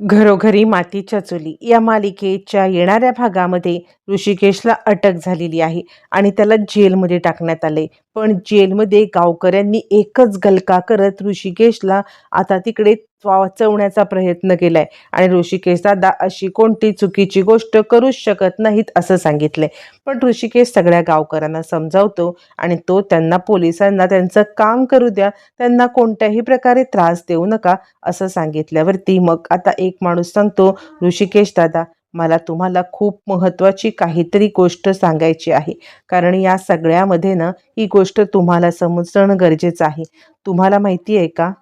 घरोघरी मातीच्या चुली या मालिकेच्या येणाऱ्या भागामध्ये ऋषिकेशला अटक झालेली आहे आणि त्याला जेलमध्ये टाकण्यात आले पण जेलमध्ये गावकऱ्यांनी एकच गलका करत ऋषिकेशला आता तिकडे वाचवण्याचा प्रयत्न केलाय. आणि ऋषिकेश दादा अशी कोणती चुकीची गोष्ट करूच शकत नाहीत असं सांगितलंय. पण ऋषिकेश सगळ्या गावकऱ्यांना समजावतो आणि तो त्यांना पोलिसांना त्यांचं काम करू द्या त्यांना कोणत्याही प्रकारे त्रास देऊ नका असं सांगितल्यावरती मग आता एक माणूस सांगतो ऋषिकेश दादा मला तुम्हाला खूप महत्त्वाची काहीतरी गोष्ट सांगायची आहे. कारण या सगळ्यामध्ये ना ही गोष्ट तुम्हाला समजणं गरजेचं आहे. तुम्हाला माहिती आहे का?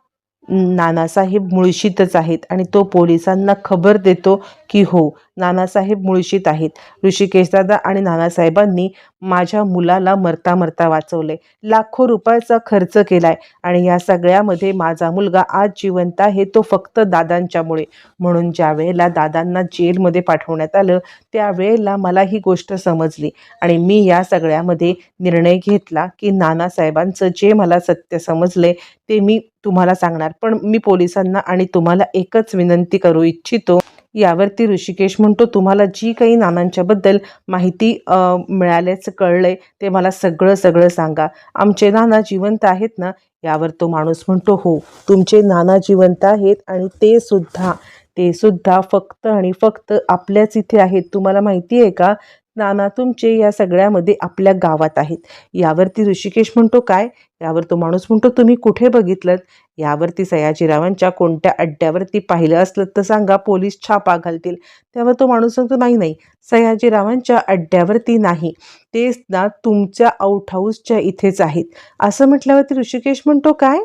नानासाहेब मुळशीतच आहेत आणि तो पोलिसांना खबर देतो की हो नानासाहेब मुळशीत आहेत. ऋषिकेशदादा आणि नानासाहेबांनी माझ्या मुलाला मरता मरता वाचवले लाखो रुपयाचा खर्च केलाय आणि या सगळ्यामध्ये माझा मुलगा आज जिवंत आहे तो फक्त दादांच्यामुळे. म्हणून ज्या वेळेला दादांना जेलमध्ये पाठवण्यात आलं त्यावेळेला मला ही गोष्ट समजली आणि मी या सगळ्यामध्ये निर्णय घेतला की नानासाहेबांचं जे मला सत्य समजले ते मी तुम्हाला सांगणार. पण मी पोलिसांना आणि तुम्हाला एकच विनंती करू इच्छितो यावरती ऋषिकेश म्हणतो तुम्हाला जी काही नानांच्याबद्दल माहिती अ, मिळाल्याचं कळलंय ते मला सगळं सगळं सांगा. आमचे नाना जिवंत आहेत ना यावर तो माणूस म्हणतो हो तुमचे नाना जिवंत आहेत आणि ते सुद्धा ते सुद्धा फक्त आणि फक्त आपल्याच इथे आहेत. तुम्हाला माहिती आहे का नाना तुमचे या सगळ्यामध्ये आपल्या गावात आहेत. यावरती ऋषिकेश म्हणतो काय? यावर तो माणूस म्हणतो तुम्ही कुठे बघितलं यावरती सयाजीरावांच्या कोणत्या अड्ड्यावरती पाहिलं असलं तर सांगा पोलीस छापा घालतील. त्यावर तो माणूस सांगतो नाही नाही सयाजीरावांच्या अड्ड्यावरती नाही. तेच ना तुमच्या आउट हाऊसच्या इथेच आहेत. असं म्हटल्यावरती ऋषिकेश म्हणतो काय?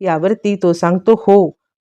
यावरती तो सांगतो हो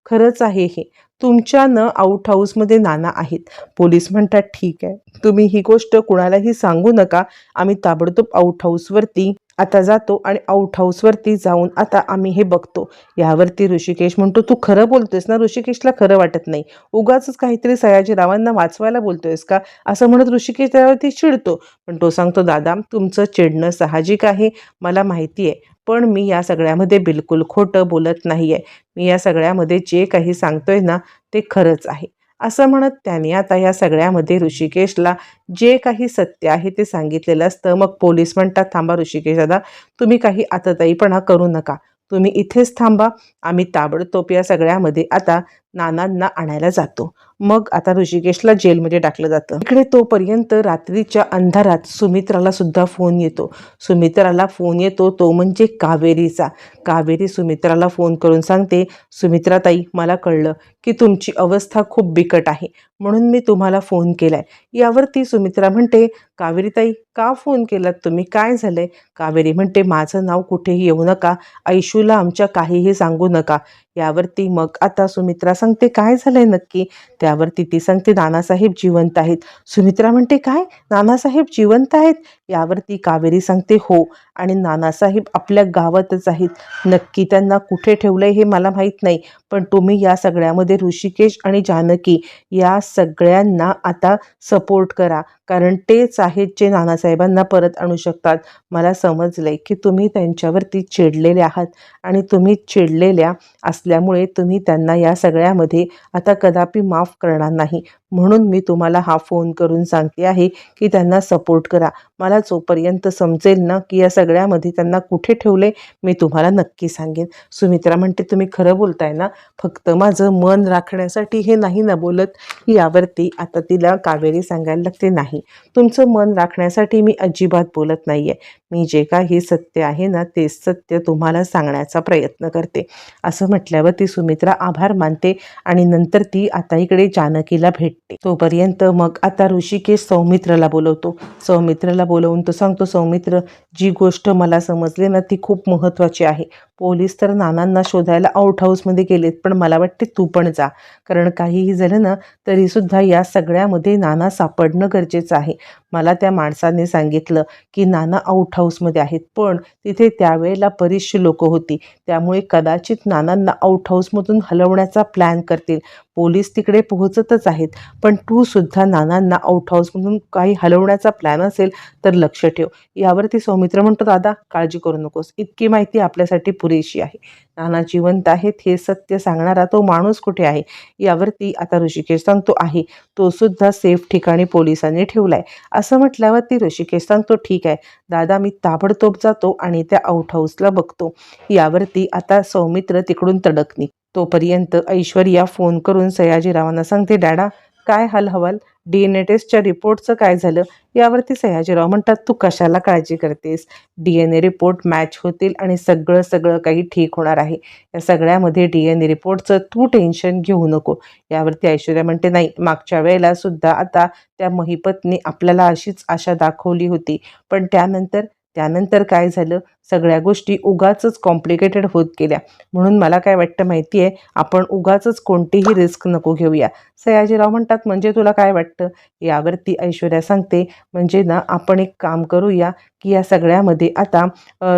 खरंच आहे हे. तुमच्या न आउट हाऊसमध्ये नाना आहेत. पोलीस म्हणतात ठीक आहे. तुम्ही ही गोष्ट कुणालाही सांगू नका. आम्ही ताबडतोब आउट हाऊसवरती आता जातो आणि आउट हाऊसवरती जाऊन आता आम्ही हे बघतो. यावरती ऋषिकेश म्हणतो तू खरं बोलतोयस ना? ऋषिकेशला खरं वाटत नाही. उगाच काहीतरी सयाजीरावांना वाचवायला बोलतोयस का? असं म्हणत ऋषिकेश त्यावरती चिडतो. पण तो सांगतो दादा तुमचं चिडणं साहजिक आहे. मला माहिती आहे पण मी या सगळ्यामध्ये बिलकुल खोटं बोलत नाही आहे मी या सगळ्यामध्ये जे काही सांगतोय ना ते खरंच आहे. असं म्हणत त्याने आता या सगळ्यामध्ये ऋषिकेशला जे काही सत्य आहे ते सांगितलेलं असतं. मग पोलीस म्हणतात थांबा ऋषिकेश दादा तुम्ही काही आतताईपणा करू नका. तुम्ही इथेच थांबा. आम्ही ताबडतोब या सगळ्यामध्ये आता नानांना आणायला जातो. मग आता ऋषिकेशला जेलमध्ये टाकलं जातं. इकडे तोपर्यंत रात्रीच्या अंधारात सुमित्राला सुद्धा फोन येतो. सुमित्राला फोन येतो तो म्हणजे कावेरीचा. कावेरी सुमित्राला फोन करून सांगते सुमित्राताई मला कळलं की तुमची अवस्था खूप बिकट आहे. म्हणून मी तुम्हाला फोन केलाय. यावरती सुमित्रा म्हणते कावेरीताई का फोन केलात तुम्ही? काय झालंय? कावेरी म्हणते माझं नाव कुठेही येऊ नका. ऐशूला आमच्या काहीही सांगू नका. यावरती मग आता सुमित्रा सांगते काय झालंय नक्की? त्यावरती ती सांगते नानासाहेब जिवंत आहेत. सुमित्रा म्हणते काय? नानासाहेब जिवंत आहेत? यावरती कावेरी सांगते हो आणि नानासाहेब आपल्या गावातच आहेत. नक्की त्यांना कुठे ठेवलंय हे मला माहीत नाही. पण तुम्ही या सगळ्यामध्ये ऋषिकेश आणि जानकी या सगळ्यांना आता सपोर्ट करा. कारण तेच आहेत जे नानासाहेबांना परत आणू शकतात. मला समजलंय की तुम्ही त्यांच्यावरती चिडलेले आहात. आणि तुम्ही चिडलेल्या असल्यामुळे तुम्ही त्यांना या सगळ्यामध्ये आता कदापि माफ करणार नाही. म्हणून मी तुम्हाला हा फोन करून सांगते आहे की त्यांना सपोर्ट करा. मला जोपर्यंत समजेल ना की या सगळ्यामध्ये त्यांना कुठे ठेवले मी तुम्हाला नक्की सांगेन. सुमित्रा म्हणते तुम्ही खरं बोलताय ना? फक्त माझं मन राखण्यासाठी हे नाही ना बोलत? यावरती आता तिला कावेरी सांगायला लागते नाही. तुमचं मन राखण्यासाठी मी अजिबात बोलत नाही आहे मी जे काही सत्य आहे ना ते सत्य तुम्हाला सांगण्याचा प्रयत्न करते. असं म्हटल्यावर ती सुमित्रा आभार मानते आणि नंतर ती आता इकडे जानकीला भेटते तोपर्यंत मग आता ऋषिकेश सौमित्रला बोलवतो. सौमित्रला बोलवून तो सांगतो सौमित्र जी गोष्ट मला समजली ना ती खूप महत्त्वाची आहे. पोलीस तर नानांना शोधायला आउट हाऊसमध्ये गेलेत पण मला वाटते तू पण जा. कारण काहीही झालं ना तरीसुद्धा या सगळ्यामध्ये नाना सापडणं गरजेचं आहे. मला त्या माणसाने सांगितलं की नाना आउट हाऊसमध्ये आहेत पण तिथे त्यावेळेला बरीचशी लोकं होती. त्यामुळे कदाचित नानांना आउट हाऊसमधून हलवण्याचा प्लॅन करतील. पोलीस तिकडे पोहोचतच आहेत पण तू सुद्धा नानांना आउट हाऊसमधून काही हलवण्याचा प्लॅन असेल तर लक्ष ठेव. यावरती सौमित्र म्हणतो दादा काळजी करू नकोस. इतकी माहिती आपल्यासाठी पुरेशी आहे. नाना जिवंत आहेत हे सत्य सांगणारा तो माणूस कुठे आहे? यावरती आता ऋषिकेश सांगतो आहे. तो सुद्धा सेफ ठिकाणी पोलिसांनी ठेवलाय. असं म्हटल्यावरती ऋषिकेश सांगतो ठीक आहे. दादा मी ताबडतोब जातो आणि त्या आउट हाऊसला बघतो. यावरती आता सौमित्र तिकडून तडकणी तोपर्यंत ऐश्वर्या फोन करून सयाजीरावांना सांगते डॅडा काय हाल हवाल डी एन ए टेस्टच्या रिपोर्टचं काय झालं यावरती सयाजीराव म्हणतात तू कशाला काळजी करतेस? D N A report match होतील आणि सगळं सगळं काही ठीक होणार आहे. या सगळ्यामध्ये डी एन ए रिपोर्टचं तू टेन्शन घेऊ नको. यावरती ऐश्वर्या म्हणते नाही मागच्या वेळेला सुद्धा आता त्या महिपतने आपल्याला अशीच आशा दाखवली होती. पण त्यानंतर त्यानंतर काय झालं? सगळ्या गोष्टी उगाच कॉम्प्लिकेटेड होत गेल्या. म्हणून मला काय वाटतं माहिती आहे आपण उगाच कोणतीही रिस्क नको घेऊया. सयाजीराव म्हणतात म्हणजे तुला काय वाटतं? यावरती ऐश्वर्या सांगते म्हणजे ना आपण एक काम करूया की या सगळ्यामध्ये आता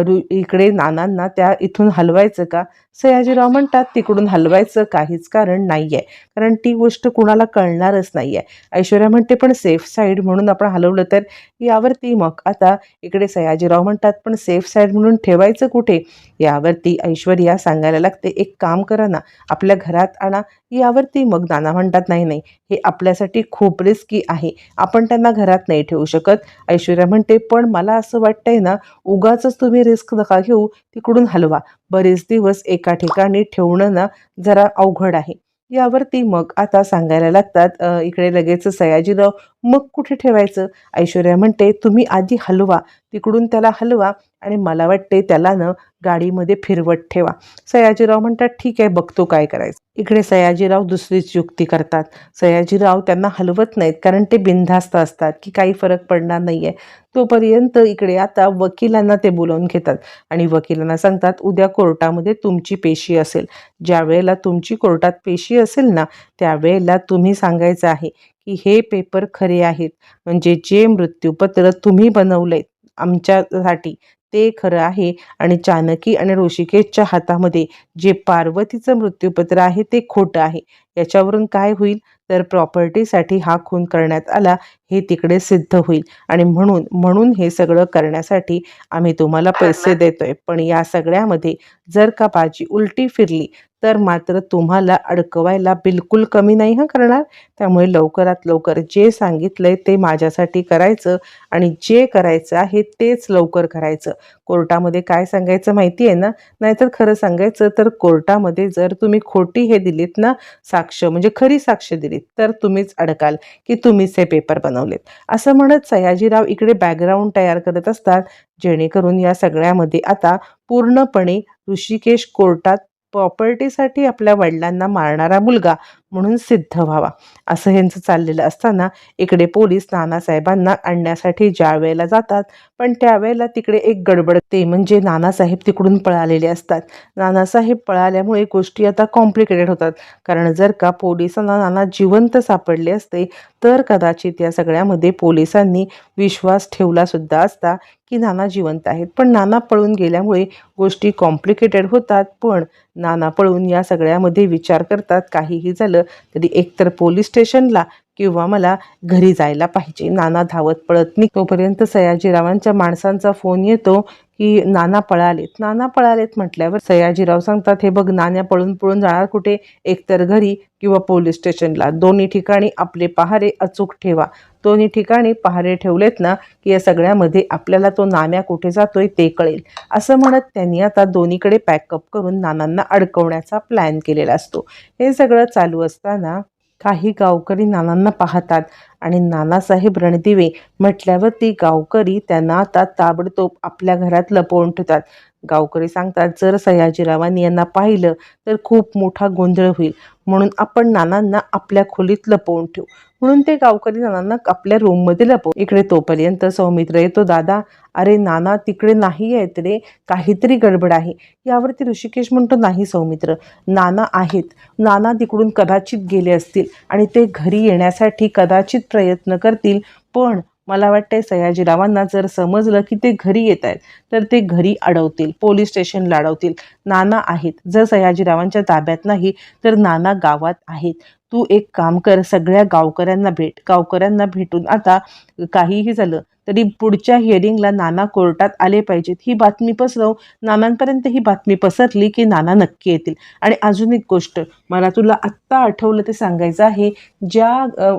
रु इकडे नानांना त्या इथून हलवायचं का? सयाजीराव म्हणतात तिकडून हलवायचं काहीच कारण नाही आहे कारण ती गोष्ट कुणाला कळणारच नाही आहे ऐश्वर्या म्हणते पण सेफ साईड म्हणून आपण हलवलं तर? यावरती मग आता इकडे सयाजीराव म्हणतात पण सेफ साईड म्हणून ठेवायचं कुठे? यावरती ऐश्वर्या सांगायला लागते एक काम करा ना आपल्या घरात आणा यावरती. मग नाना म्हणतात नाही नाही हे आपल्यासाठी खूप रिस्की आहे आपण त्यांना घरात नाही ठेवू शकत. ऐश्वर्या म्हणते पण मला असं वाटतंय ना उगाच तुम्ही रिस्क नका घेऊ तिकडून हलवा. बरेच दिवस एका ठिकाणी ठेवणं ना जरा अवघड आहे. यावरती मग आता सांगायला लागतात इकडे लगेच सयाजीराव मग कुठे ठेवायचं? ऐश्वर्या म्हणते तुम्ही आधी हलवा तिकडून त्याला हलवा आणि मला वाटते त्याला न गाडीमध्ये फिरवत ठेवा. सयाजीराव म्हणतात ठीक आहे बघतो काय करायचं. इकडे सयाजीराव दुसरीच युक्ती करतात. सयाजीराव त्यांना हलवत नाहीत कारण ते बिनधास्त असतात की काही फरक पडणार नाही आहे तोपर्यंत इकडे आता वकिलांना ते बोलावून घेतात आणि वकिलांना सांगतात उद्या कोर्टामध्ये तुमची पेशी असेल. ज्या वेळेला तुमची कोर्टात पेशी असेल ना त्यावेळेला तुम्ही सांगायचं आहे की हे पेपर खरे आहेत. म्हणजे जे मृत्यूपत्र तुम्ही बनवलंय आमच्यासाठी ते खरं आहे. आणि जानकी आणि ऋषिकेशच्या हातामध्ये जे पार्वतीचं मृत्यूपत्र आहे ते खोटं आहे. याच्यावरून काय होईल? तर प्रॉपर्टीसाठी हा खून करण्यात आला हे तिकडे सिद्ध होईल. आणि म्हणून म्हणून हे सगळं करण्यासाठी आम्ही तुम्हाला पैसे देतोय. पण या सगळ्यामध्ये जर का बाजी उलटी फिरली तर मात्र तुम्हाला अडकवायला बिलकुल कमी नाही हा करणार. त्यामुळे लवकरात लवकर जे सांगितलंय ते माझ्यासाठी करायचं आणि जे करायचं आहे तेच लवकर करायचं. कोर्टामध्ये काय सांगायचं माहिती आहे ना? नाहीतर खरं सांगायचं तर कोर्टामध्ये जर तुम्ही खोटी हे दिलीत ना साक्ष म्हणजे खरी साक्ष दिलीत तर तुम्हीच अडकाल की तुम्हीच हे पेपर बनवलेत. असं म्हणत सयाजीराव इकडे बॅकग्राऊंड तयार करत असतात. जेणेकरून या सगळ्यामध्ये आता पूर्णपणे ऋषिकेश कोर्टात प्रॉपर्टीसाठी आपल्या वडिलांना मारणारा मुलगा म्हणून सिद्ध व्हावा. असं ह्यांचं चाललेलं असताना इकडे पोलीस नानासाहेबांना आणण्यासाठी ज्या वेळेला जातात पण त्यावेळेला तिकडे एक गडबड ते म्हणजे नानासाहेब तिकडून पळालेले असतात. नानासाहेब पळाल्यामुळे गोष्टी आता कॉम्प्लिकेटेड होतात. कारण जर का पोलिसांना नाना जिवंत सापडले असते तर कदाचित या सगळ्यामध्ये पोलिसांनी विश्वास ठेवला सुद्धा असता की नाना जिवंत आहेत. पण नाना पळून गेल्यामुळे गोष्टी कॉम्प्लिकेटेड होतात. पण नाना पळून या सगळ्यामध्ये विचार करतात. काहीही झालं तरी एकतर पोलीस स्टेशनला किंवा मला घरी जायला पाहिजे. नाना धावत पळत नाही तोपर्यंत सयाजीरावांच्या माणसांचा फोन येतो की नाना पळालेत. नाना पळालेत म्हटल्यावर सयाजीराव सांगतात हे बघ नाण्या पळून पळून जाणार कुठे? एकतर घरी किंवा पोलीस स्टेशनला. दोन्ही ठिकाणी आपले पहारे अचूक ठेवा. दोन्ही ठिकाणी पहारे ठेवलेत ना की या सगळ्यामध्ये आपल्याला तो नाण्या कुठे जातोय ते कळेल. असं म्हणत त्यांनी आता दोन्हीकडे पॅकअप करून नानांना अडकवण्याचा प्लॅन केलेला असतो. हे सगळं चालू असताना काही गावकरी नानांना पाहतात आणि नानासाहेब रणदिवे म्हटल्यावर ती गावकरी त्यांना आता ताबडतोब आपल्या घरात लपवून ठेवतात. गावकरी सांगतात जर सयाजीरावांनी यांना पाहिलं तर खूप मोठा गोंधळ होईल. म्हणून आपण नानांना आपल्या खोलीत लपवून ठेवू. म्हणून ते गावकरी नानांना आपल्या रूममध्ये लपव इकडे तोपर्यंत सौमित्र येतो दादा अरे नाना तिकडे नाही आहेत रे काहीतरी गडबड आहे. यावरती ऋषिकेश म्हणतो नाही सौमित्र नाना आहेत. नाना तिकडून कदाचित गेले असतील आणि ते घरी येण्यासाठी कदाचित प्रयत्न करतील. पण मला वाटतंय सयाजीरावांना जर समजलं की ते घरी येत आहेत तर ते घरी अडवतील पोलीस स्टेशनला अडवतील. नाना आहेत. जर सयाजीरावांच्या ताब्यात नाही तर नाना गावात आहेत. तू एक काम कर सगळ्या गावकऱ्यांना भेट. गावकऱ्यांना भेटून आता काहीही झालं तरी पुढच्या हिअरिंगला नाना कोर्टात आले पाहिजेत. ही बातमी पसरव. नानांपर्यंत ही बातमी पसरली की नाना नक्की येतील. आणि अजून एक गोष्ट मला तुला आत्ता आठवलं ते सांगायचं आहे. ज्या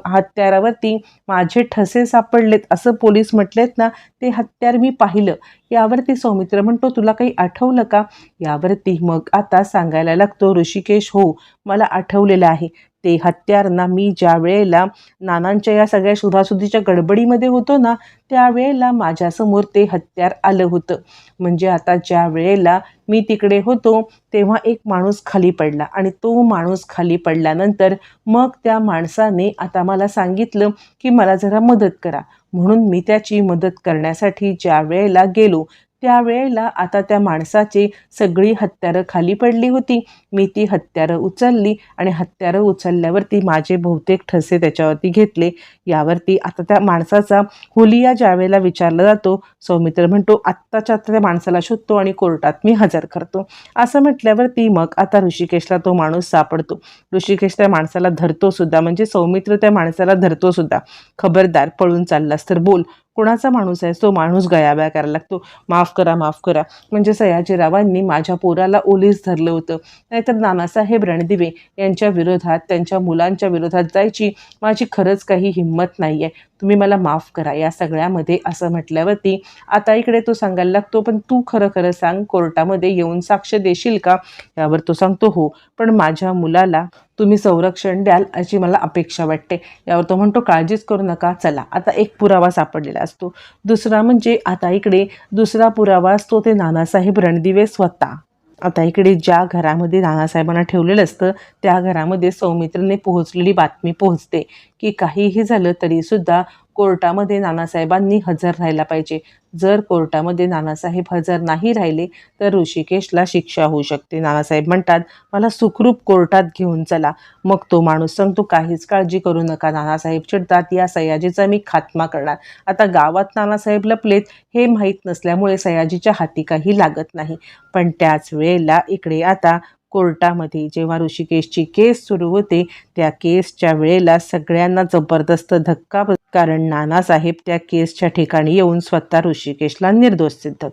हत्यारावरती माझे ठसे सापडलेत असं पोलीस म्हटलेत ना ते हत्यार मी पाहिलं. यावरती सौमित्र म्हणतो तुला काही आठवलं का? यावरती मग आता सांगायला लागतो ऋषिकेश हो मला आठवलेलं आहे. ते हत्यारना मी ज्या वेळेला नानांच्या या सगळ्या सुधासुधीच्या गडबडीमध्ये होतो ना त्यावेळेला माझ्यासमोर ते हत्यार आलं होतं. म्हणजे आता ज्या वेळेला मी तिकडे होतो तेव्हा एक माणूस खाली पडला आणि तो माणूस खाली पडल्यानंतर मग त्या माणसाने आता मला सांगितलं की मला जरा मदत करा. म्हणून मी त्याची मदत करण्यासाठी ज्या वेळेला गेलो त्यावेळेला आता त्या माणसाची सगळी हत्यारं खाली पडली होती. मी ती हत्यारं उचलली आणि हत्यारं उचलल्यावरती माझे बहुतेक ठसे त्याच्यावरती घेतले. यावरती आता त्या माणसाचा हुलिया ज्या वेळेला विचारला जातो सौमित्र म्हणतो आत्ताच्या आत्ता त्या माणसाला शोधतो आणि कोर्टात मी हजर करतो. असं म्हटल्यावरती मग आता ऋषिकेशला तो माणूस सापडतो. ऋषिकेश त्या माणसाला धरतो सुद्धा म्हणजे सौमित्र त्या माणसाला धरतो सुद्धा खबरदार पळून चाललास तर बोल. कोणाचा माणूस आहे? तो माणूस गयाब्या करायला लागतो. माफ करा माफ करा. म्हणजे सयाजीरावांनी माझ्या पोराला ओलीस धरलं होतं. नाहीतर नानासाहेब रणदिवे यांच्या विरोधात त्यांच्या मुलांच्या विरोधात जायची माझी खरंच काही हिंमत नाही आहे तुम्ही मला माफ करा. या सगळ्यामध्ये असं म्हटल्यावरती आता इकडे तो सांगायला लागतो पण तू खरं खरं सांग कोर्टामध्ये येऊन साक्ष देशील का? यावर तो सांगतो हो पण माझ्या मुलाला तुम्ही संरक्षण द्याल अशी मला अपेक्षा वाटते. यावर तो म्हणतो काळजीच करू नका चला. आता एक पुरावा सापडलेला असतो. दुसरा म्हणजे आता इकडे दुसरा पुरावा असतो ते नानासाहेब रणदिवे स्वतः. आता इकडे ज्या घरामध्ये नानासाहेबांना ठेवलेलं असतं त्या घरामध्ये सौमित्रने पोहोचलेली बातमी पोहोचते की काहीही झालं तरीसुद्धा कोर्टामध्ये नानासाहेबांनी हजर राहायला पाहिजे. जर कोर्टामध्ये नानासाहेब हजर नाही राहिले तर ऋषिकेशला शिक्षा होऊ शकते. नानासाहेब म्हणतात मला सुखरूप कोर्टात घेऊन चला. मग तो माणूस सांगतो काहीच काळजी करू नका. नानासाहेब चिडतात या सयाजीचा मी खात्मा करणार. आता गावात नानासाहेब लपलेत हे माहीत नसल्यामुळे सयाजीच्या हाती काही लागत नाही. पण त्याच वेळेला इकडे आता कोर्टामध्ये. जेव्हा ऋषिकेशची केस सुरू होते त्या केसच्या वेळेला सगळ्यांना जबरदस्त धक्का बस कारण नानासाहेब त्या केसच्या ठिकाणी येऊन स्वतः ऋषिकेशला निर्दोष सिद्ध